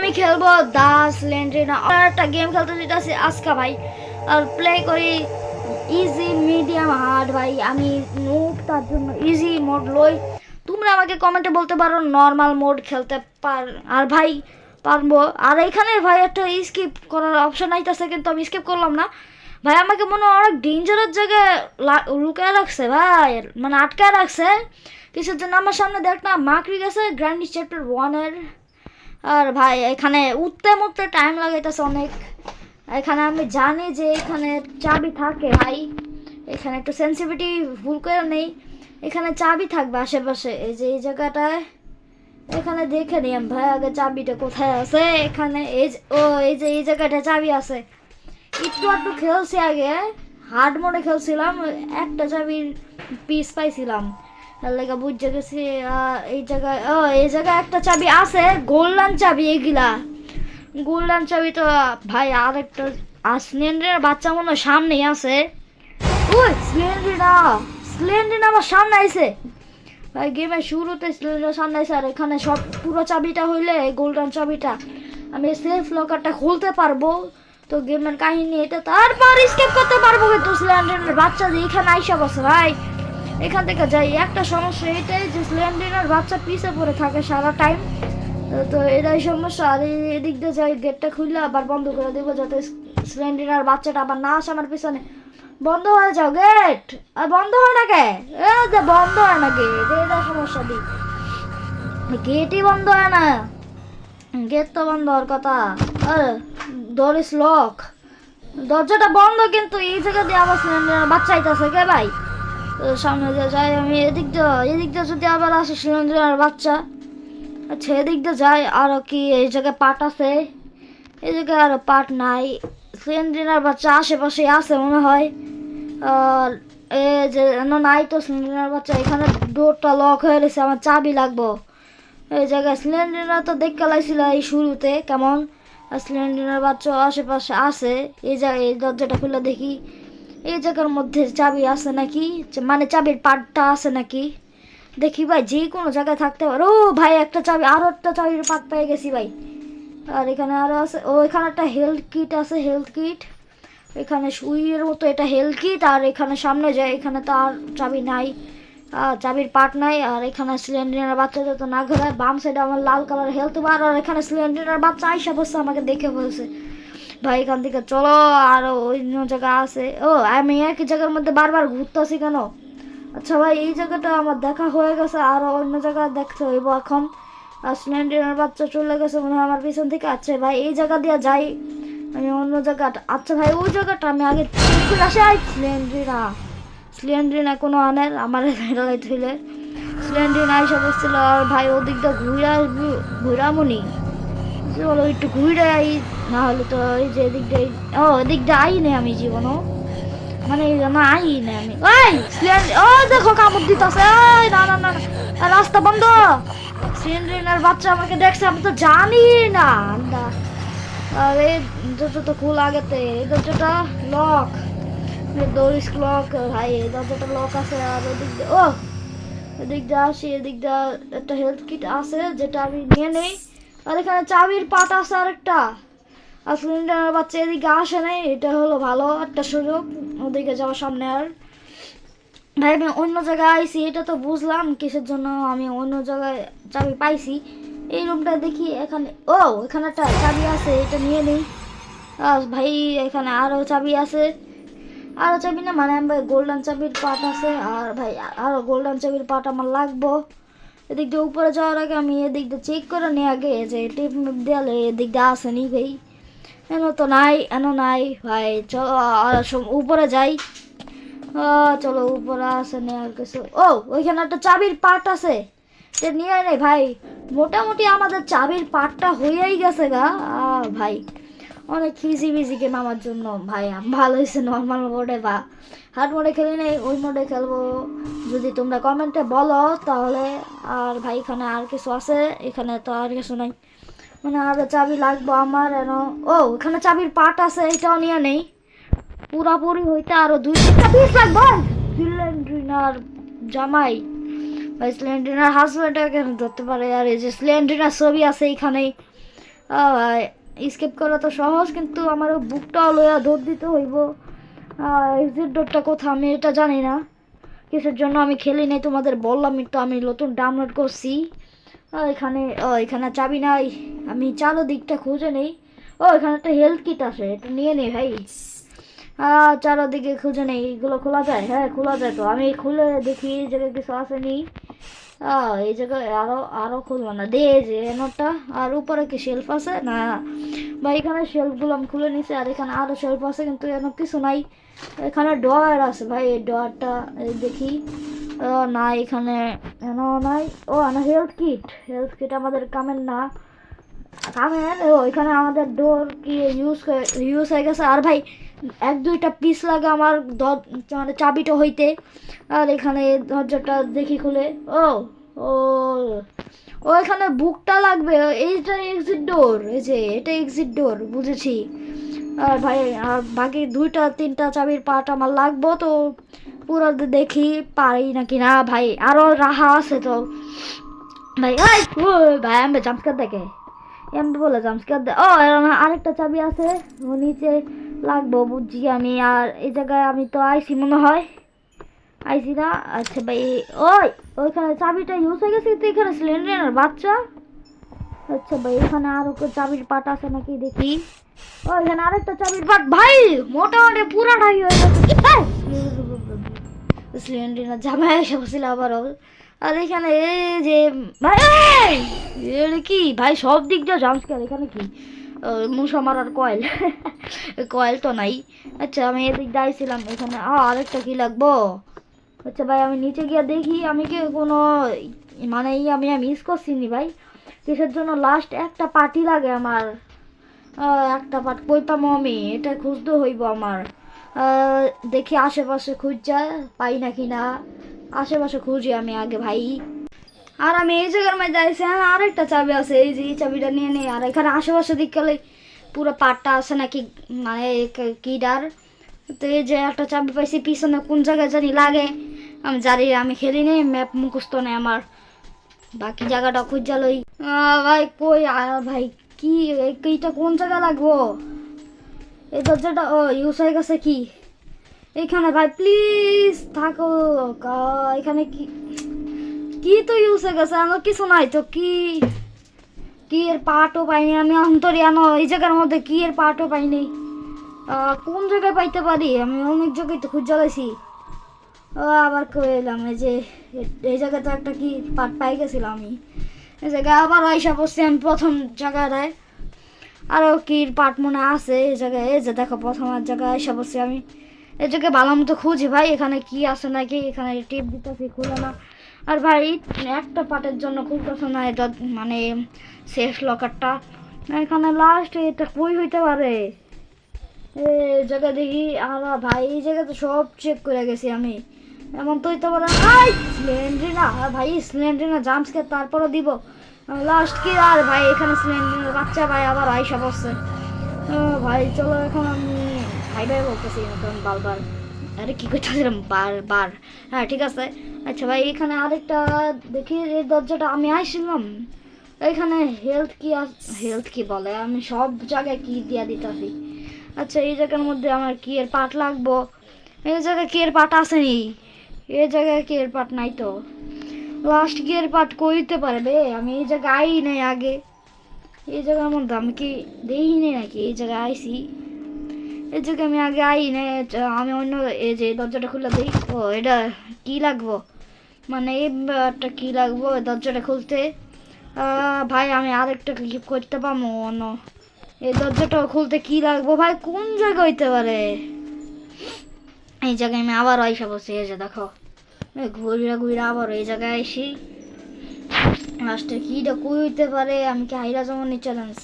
আমি খেলব দাস ল্যান্ড্রিনা আর একটা গেম খেলতে যেতেছি আজকা ভাই। আর প্লে করি ইজি মিডিয়াম হার্ড ভাই। আমি নোট তার জন্য ইজি মোড লই। তোমরা আমাকে কমেন্টে বলতে পারো নর্মাল মোড খেলতে পার, আর ভাই পারব। আর এখানে ভাই একটা স্কিপ করার অপশন আইতেছে, কিন্তু আমি স্কিপ করলাম না। ভাই, আমাকে মনে হয় অনেক ডেঞ্জারাস জায়গায় লুকায় রাখছে ভাই। মানে আটকায় রাখছে। কিছুর জন্য আমার সামনে দেখ না মাকড়ি গেছে গ্র্যান্ডি চ্যাপ্টার ওয়ানের আর ভাই, এখানে উঠতে মুঠতে টাইম লাগাইতেছে অনেক। এখানে আমি জানি যে এখানে চাবি থাকে ভাই। এখানে একটু সেন্সিভিটি ভুল করে নেই। এখানে চাবি থাকবে আশেপাশে। এই যে এই জায়গাটায়, এখানে দেখে নিলাম ভাই আগে চাবিটা কোথায় আছে। এখানে এই ও, এই যে, এই জায়গাটা চাবি আছে। একটু একটু খেলছি আগে। হার্ড মোডে খেলছিলাম, একটা চাবির পিস পাইছিলাম। তার লেগে বুঝতে গেছি এই জায়গায়, ও, এই জায়গায় একটা চাবি আছে, গোল্ডেন চাবি এগুলা। গোল্ডেন চাবি তো, ভাই আর একটা আর সিলিন্ডারের বাচ্চা মনে সামনেই আছে। ওই, সিলিন্ডারটা সিলিন্ডার আমার সামনে আইছে। ভাই গেমের শুরুতে সিলিন্ডার সামনে আইছে, আর এখানে সব পুরো চাবিটা হইলে গোল্ডেন চাবিটা, আমি সেফ লকারটা খুলতে পারব। তো গেমের কাহিনী এটা, তারপর স্কেপ করতে পারব কিন্তু সিলিন্ডারের বাচ্চা যে এখানে আইসা বসে, ভাই। এখান থেকে যাই। একটা সমস্যা এটাই যে সিলিন্ডারের বাচ্চা পিছে পড়ে থাকে সারা টাইম তো এটাই সমস্যা। আর এদিক দিয়ে যাই গেটটা খুললে আবার বন্ধ করে দেবো যাতে সিলিন্ডার বাচ্চাটা আবার না আসে আমার পিছনে। বন্ধ হয়ে যাও গেট আর বন্ধ হয় না কে? বন্ধ হয় না গেট এটা সমস্যা দি। গেটই বন্ধ হয় না। গেট তো বন্ধ হওয়ার কথা। ডোর ইস লক দরজাটা বন্ধ কিন্তু এই জায়গা দিয়ে আবার বাচ্চা আইতাছে কে ভাই? সামনে দিয়ে যাই, আমি এদিক দিয়ে এদিক দিয়ে যদি আবার আসে সিলিন্ডার বাচ্চা আচ্ছা এদিক দিয়ে যাই আরও কি, এই জায়গায় পাট আছে? এই জায়গায় আরও পাট নাই। সিলিন্ডার বাচ্চা আশেপাশে আছে মনে হয়। আর এ যে নাই তো সিলিন্ডার বাচ্চা, এখানে ডোরটা লক হয়ে গেছে, আমার চাবি লাগবো। এই জায়গায় সিলিন্ডার তো দেখতে লাগছিল এই শুরুতে, কেমন? আর সিলিন্ডার বাচ্চা আশেপাশে আছে, এই জায়গায়, এই দরজাটা খুলে দেখি। এই জায়গার মধ্যে চাবি আছে নাকি? মানে চাবির পাটটা আছে নাকি? দেখি ভাই, যে কোনো জায়গায় থাকতে পারে। ও ভাই, একটা চাবি আরও একটা চাবির পাট পেয়ে গেছি ভাই। আর এখানে আরও আছে। ও, এখানে একটা হেলথ কিট আছে, হেলথ কিট। এখানে সুইয়ের মতো এটা হেলথ কিট, আর এখানে সামনে যায় এখানে তো আর চাবি নাই। আর চাবির পাট নাই, আর এখানে সিলিন্ডারের বাচ্চা যত না ঘোরায়। বাম সাইডে আমার লাল কালার হেলথ বার আর এখানে সিলিন্ডারের বাচ্চা আইসা বসছে আমাকে দেখে বলছে। ভাই, এখান থেকে চলো, আর অন্য জায়গা আছে। ও, আমি একই জায়গার মধ্যে বারবার ঘুরতেছি কেন? আচ্ছা ভাই, এই জায়গাটা আমার দেখা হয়ে গেছে, আর অন্য জায়গায় দেখতে হইব এখন। আর সিলিন্ডারের বাচ্চা চলে গেছে মনে হয় আমার পিছন থেকে। আচ্ছা ভাই, এই জায়গা দিয়ে যাই। আমি অন্য জায়গাটা আচ্ছা ভাই, ওই জায়গাটা আমি আগে আসে। আই সিলিন্ডারিনা সিলিন্ডারিনা কোনো আনের আমার হেরালাই থইলে সিলিন্ডারিনা এসে বসছিল, আর ভাই, ওদিক দিয়ে ঘুরা ঘুরামুনি চলো, একটু ঘুরে না হলে তো এই যে এদিক ও দিয়ে আই নেই আমি জীবনও। মানে না আই না আমি। ওই, সিলিন্ডার ও, দেখো কামড় দিতেছে। ওই, না না না রাস্তা বন্ধ। সিলিন্ডারিনার বাচ্চা আমাকে দেখছে, আমি তো জানি না। আর এই দরজা তো খোলা আগেতে। এই দরজাটা লক দৌড়িস লক ভাই। এই দরজাটা লক আছে আর ওদিক দিয়ে ও, এদিক দিয়ে আসি, এদিক দিয়ে একটা হেলথ কিট আছে, যেটা আমি নিয়ে নেই। আর এখানে চাবির পাট আছে আরেকটা। আর সিলিন্ডারের বাচ্চা এদিকে আসে নাই, এটা হলো ভালো একটা সুযোগ, ওদিকে যাওয়ার সামনে আর। ভাই, আমি অন্য জায়গায় আইছি, এটা তো বুঝলাম, কিসের জন্য আমি অন্য জায়গায় চাবি পাইছি। এই রুমটা দেখি এখানে, ও, এখানে একটা চাবি আছে, এটা নিয়ে নিই। ভাই, এখানে আরও চাবি আছে। আরও চাবি না মানে আমার গোল্ডেন চাবির পাট আছে, আর ভাই আরও গোল্ডেন চাবির পাট আমার লাগবো। এদিক দিয়ে উপরে যাওয়ার আগে আমি এদিক দিয়ে চেক করে নিই আগে, যে টিপ দেয়ালে এদিক দিয়ে আসেনি ভাই। এন তো নাই, এন নাই, ভাই, চলো উপরে যাই। চলো, উপরে আসে আসেনি আর কিছু। ও, ওইখানে একটা চাবির পাট আছে। সে নিয়ে নেই ভাই। মোটামুটি আমাদের চাবির পাটটা হয়েই গেছে গা। ভাই, অনেক খিজি মিজি গেম আমার জন্য। ভাই ভালো হয়েছে নর্মাল মোডে বা হার্ড মোডে খেলি নেই, ওই মোডে খেলব। যদি তোমরা কমেন্টে বলো, তাহলে আর ভাই, এখানে আর কিছু আছে? এখানে তো আর কিছু নাই। মানে আরও চাবি লাগবো আমার এন। ও, এখানে চাবির পাট আছে এটাও নিয়ে নেই। পুরাপুরি হইতে আরও দুই তিনটা পিস লাগবে। সিলিন্ড্রিনার জামাই বা সিলিন্ড্রিনার হাজব্যান্ড কেন ধরতে পারে? আর এই যে সিলিন্ড্রিনার ছবি আছে এইখানেই। স্কেপ করা তো সহজ, কিন্তু আমার বুকটাও লইয়া দৌড় দিতে হইব। এক্সিট ডোরটা কোথাও আমি এটা জানি না। কিসের জন্য আমি খেলি নাই? তোমাদের বললাম তো আমি নতুন ডাউনলোড করছি। এখানে ও এখানে চাবি নাই। আমি চারো দিকটা খুঁজে নেই। ও, এখানে একটা হেলথ কিট আছে, এটা নিয়ে নেই ভাই। চারোদিকে খুঁজে নেই, এগুলো খোলা যায়? হ্যাঁ খোলা যায় তো। আমি খুলে দেখি, এই জায়গায় কিছু আসেনি এই জায়গায় আরও আরও খুলবো না। দে যে নোটটা আর উপরে কি শেলফ আছে? না। ভাই, এখানে শেলফগুলো আমি খুলে নিছি, আর এখানে আরও শেলফ আছে, কিন্তু এখানে কিছু নাই। এখানে ডয়ার আছে ভাই, এই ডয়ারটা দেখি। না এখানে এনো নাই? ও, না হেলথ কিট হেলথ কিট আমাদের কামের না। কামের? ও, এখানে আমাদের ডোর কি ইউজ ইউজ হয়ে গেছে। আর ভাই, এক, দুইটা পিস লাগে আমার মানে চাবিটা হইতে। আর এখানে দরজাটা দেখি খুলে। ও ও ও, এখানে বুকটা লাগবে। এইটা এক্সিট ডোর এই যে, এটা এক্সিট ডোর বুঝেছি। আর ভাই, আর বাকি দুইটা, তিনটা চাবির পাট আমার লাগবো তো। পুরো দেখি পারি নাকি না, ভাই। আরও রাহা আছে তো। ভাই ভাই আমি জামস্কার দেখে। এমনি বলে জাম্পস্কার দে ও আরেকটা চাবি আছে। নিচে লাগবো বুঝছি আমি। আর এই জায়গায় আমি তো আইসি মনে হয়। আইসি না। আচ্ছা ভাই, ওই, ওইখানে চাবিটা ইউজ হয়ে গেছে তো এখানে সিলিন্ডার বাচ্চা। আচ্ছা ভাই এখানে আরও চাবির পাট আছে নাকি দেখি। ও এখানে আরেকটা চাবির পাট। ভাই মোটামুটি পুরাটাই হয়ে গেছে। সিলিন্ডার জামাই এসে বসছিল আবারও আর এখানে এই যে ভাই কি? ভাই সব দিক দিয়ে জামস্কার এখানে কি? মুসা মারার কয়েল কয়েল তো নাই। আচ্ছা আমি এদিক দিয়ে আইছিলাম এখানে আরেকটা কি লাগবো? আচ্ছা ভাই আমি নিচে গিয়ে দেখি আমি কি কোনো মানে আমি মিস করছি নি ভাই? কিসের জন্য লাস্ট একটা পার্টি লাগে আমার? একটা পাট কই পাবো আমি, এটা খুঁজতে হইব আমার। দেখি আশেপাশে খুঁজছা, পাই নাকি না? আশেপাশে খুঁজি আমি আগে ভাই। আর আমি এই জায়গার মধ্যে আইসি আর একটা চাবি আছে, এই যে এই চাবিটা নিয়ে নেই আর এখানে আশেপাশে দিক গেলে পুরো পাটটা আছে নাকি মানে ক- কিডার। তো এই যে একটা চাবি পাইছি, পিছনে কোন জায়গায় জানি লাগে। আমি জানি, আমি খেলি নেই ম্যাপ মুখস্থ নেই আমার। বাকি জায়গাটা খুঁজা লই। আহ, ভাই কই? ভাই কি? এই কিটা কোন জায়গা লাগবো? এই দরজাটা ও হয়ে গেছে কি? এখানে ভাই প্লিজ থাকো। এখানে কি? কি তো ইউজ হয়ে গেছে আমার কিছু নাই তো কি? কি এর পাটও পাইনি আমি অন্তরে অন্তরিয়ানো এই জায়গার মধ্যে কি এর পাটও পাইনি। কোন জায়গায় পাইতে পারি? আমি অনেক জায়গায় তো খুঁজ ও আবার কয়ে এলাম এই যে এই জায়গাতে একটা কি পাট পাই গেছিলাম আমি। এই জায়গায় আবার আইসা বসছি আমি প্রথম জায়গাটায়। আরও কি পাট মনে আছে এই জায়গায়? এই যে দেখো প্রথম আর জায়গায় আইসা বসছি আমি। এই জায়গায় ভালো মতো খুঁজি ভাই, এখানে কি আছে নাকি? এখানে টিপ দিতেছি, খুলে না। আর ভাই, একটা পাটের জন্য খুলতেছে না এটা মানে শেষ লকারটা। এখানে লাস্ট এটা কই হইতে পারে? এই জায়গা দেখি আর ভাই, এই জায়গাতে সব চেক করে গেছি আমি। এমন তো হইতে পারে আই স্লেন্ড্রিনা ভাই স্লেন্ড্রিনা জাম্পসকে তারপরও দিব। লাস্ট কি? আর ভাই, এখানে স্লেন্ড্রিনা বাচ্চা ভাই আবার আইসা বসছে ভাই, চলো এখন আমি ভাই ভাই বলতেছি নতুন বারবার। আরে কি করতেছিলাম? বার বার। হ্যাঁ ঠিক আছে। আচ্ছা ভাই, এখানে আরেকটা, দেখি, এই দরজাটা আমি আইছিলাম। এখানে হেলথ কি হেলথ কি বলে? আমি সব জায়গায় কি দিয়া দিতেছি। আচ্ছা এই জায়গার মধ্যে আমার কি এর পাট লাগবো? এই জায়গায় কি এর পাট আসেনি? এই জায়গায় কি এর পাট নাই তো? লাস্ট কি এর পাট কইতে পারবে, আমি এই জায়গায় আই নাই আগে। এই জায়গার মধ্যে আমি কি দেই নাই নাকি? এই জায়গায় আইছি। এই জায়গায় আমি আগে আই নাই আমি অন্য এই যে দরজাটা খুলে দিই। ও, এটা কি লাগবো? মানে এইটা কি লাগবো দরজাটা খুলতে? ভাই, আমি আরেকটা কি করতে পারব অন্য। এই দরজাটা খুলতে কি লাগবো ভাই? কোন জায়গা হইতে পারে? এই জায়গায় আমি আবার আইসা বসে যে দেখো। এই ঘুরিয়া ঘুরিয়া আবার এই জায়গায় আইসি। লাস্টে কিটা কই হইতে পারে, আমি কি হাইরা জমানি চ্যালেঞ্জ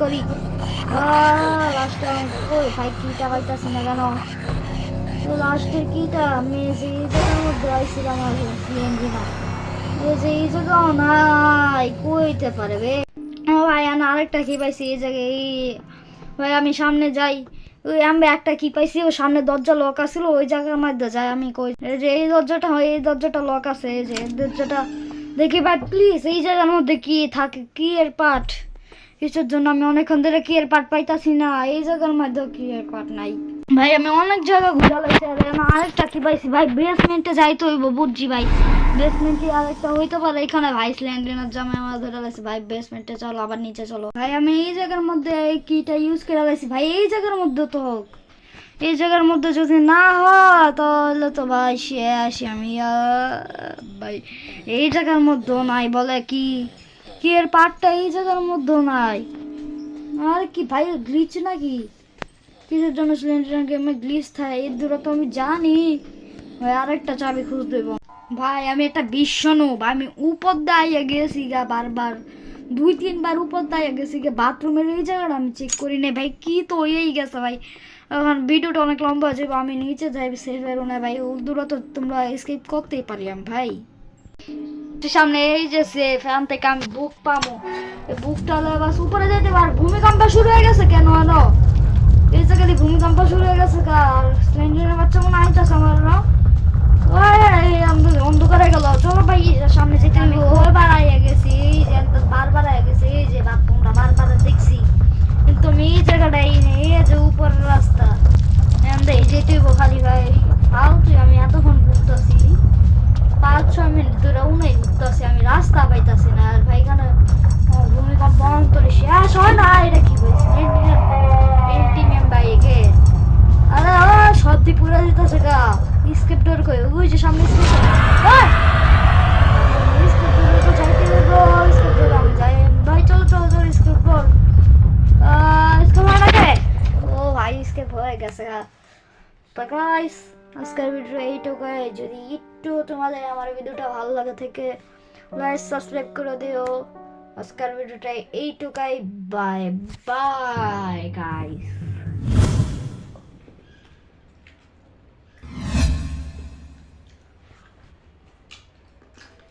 করি। ওই ভাই না কেন তো কিটা? এই যে ও ভাই আরেকটা কি পাইছি? এই জায়গায় ভাই, আমি সামনে যাই। ওই আমি একটা কি পাইছি ওই সামনে দরজা লক আছিল, ওই জায়গার মধ্যে যাই আমি কই যে এই দরজাটা হয়, এই দরজাটা লক আছে, এই যে দরজাটা, দেখি ভাই প্লিজ এই জায়গার মধ্যে কি থাকে, কি এর পাট কিছুর জন্য আমি অনেকক্ষণ ধরে কি এর পাট পাইতাছি না, এই জায়গার মধ্যে কি এর পাট নাই। ভাই, আমি অনেক জায়গা ঘুরা লাগছে আর আরেকটা কি পাইছি, ভাই বেসমেন্টে যাইতে হইব, বুঝছি ভাই। বেসমেন্টে আরেকটা হইতে পারে, এখানে ভাই স্ল্যান্ডিনার জামা আমার ধরে লাগছে ভাই বেসমেন্টে চলো, আবার নিচে চলো। ভাই, আমি এই জায়গার মধ্যে এই কিটা ইউজ করে লাগছি ভাই, এই জায়গার মধ্যে তো হোক। এই জায়গার মধ্যে যদি না হয়, তাহলে তো ভাই, সে আসি আমি ভাই, এই জায়গার মধ্যেও নাই বলে কি? কি এর পার্টটা এই জায়গার মধ্যেও নাই? আর কি, ভাই গ্লিচ নাকি? কিসের জন্য সিলিন্ডার গেমে গ্লিচ থাকে? এর তো আমি জানি। ভাই, আরেকটা চাবি খুঁজ দেব ভাই, আমি একটা বিশ্বনু ভাই আমি উপর দাঁড়িয়ে গেছি গা বারবার। দুই, তিনবার উপর দাঁড়িয়ে গেছি গা, বাথরুমের এই জায়গাটা আমি চেক করি নাই। ভাই, কি তো হয়েই গেছে ভাই? এখন ভিডিওটা অনেক লম্বা আছে আমি নিচে যাই সেফ না ভাই, ওর দূরে তো তোমরা স্কিপ করতেই পারি আমি, ভাই। সামনে এই যে সেফ এখান থেকে আমি বুক এই বুকটা বাস উপরে যেতে পার ভূমিকম্প শুরু হয়ে গেছে কেন আনো এই জায়গায় ভূমিকম্প শুরু হয়ে গেছে কার স্লেন্ডারের বাচ্চা মনে আইতাছে আমার এই অন্ধকারে গেল। চলো ভাই সামনে যেতে আমি ওই বাড়াইয়া গেছি এই যে একদম বার বাড়াইয়া গেছি এই যে বাথরুমটা বারবার দেখছি। কিন্তু আমি এই জায়গাটাই নেই এই যে উপর রাস্তা। থেকে যেতে খালি ভাই। ফালতু আমি এতক্ষণ ঘুরতেছি। পাঁচ ছয় মিনিট ধরে উনাই ঘুরতেছি আমি রাস্তা পাইতাছি না। আর ভাই ভূমিকম্প অন্তরে শেষ হয় না এটা কি বলছি বাইকে। আরে ও সত্যি পুরো দিতেছে গা। স্কেপ ডোর কই ওই যে সামনে স্কেপ স্কেপ ভাই ও ভাই, স্কেপ গাইস যদি একটু তোমাদের আমার ভিডিওটা ভালো লাগে থেকে লাইক সাবস্ক্রাইব করে দিও। আজকের ভিডিওটা এইটুকাই। Bye bye guys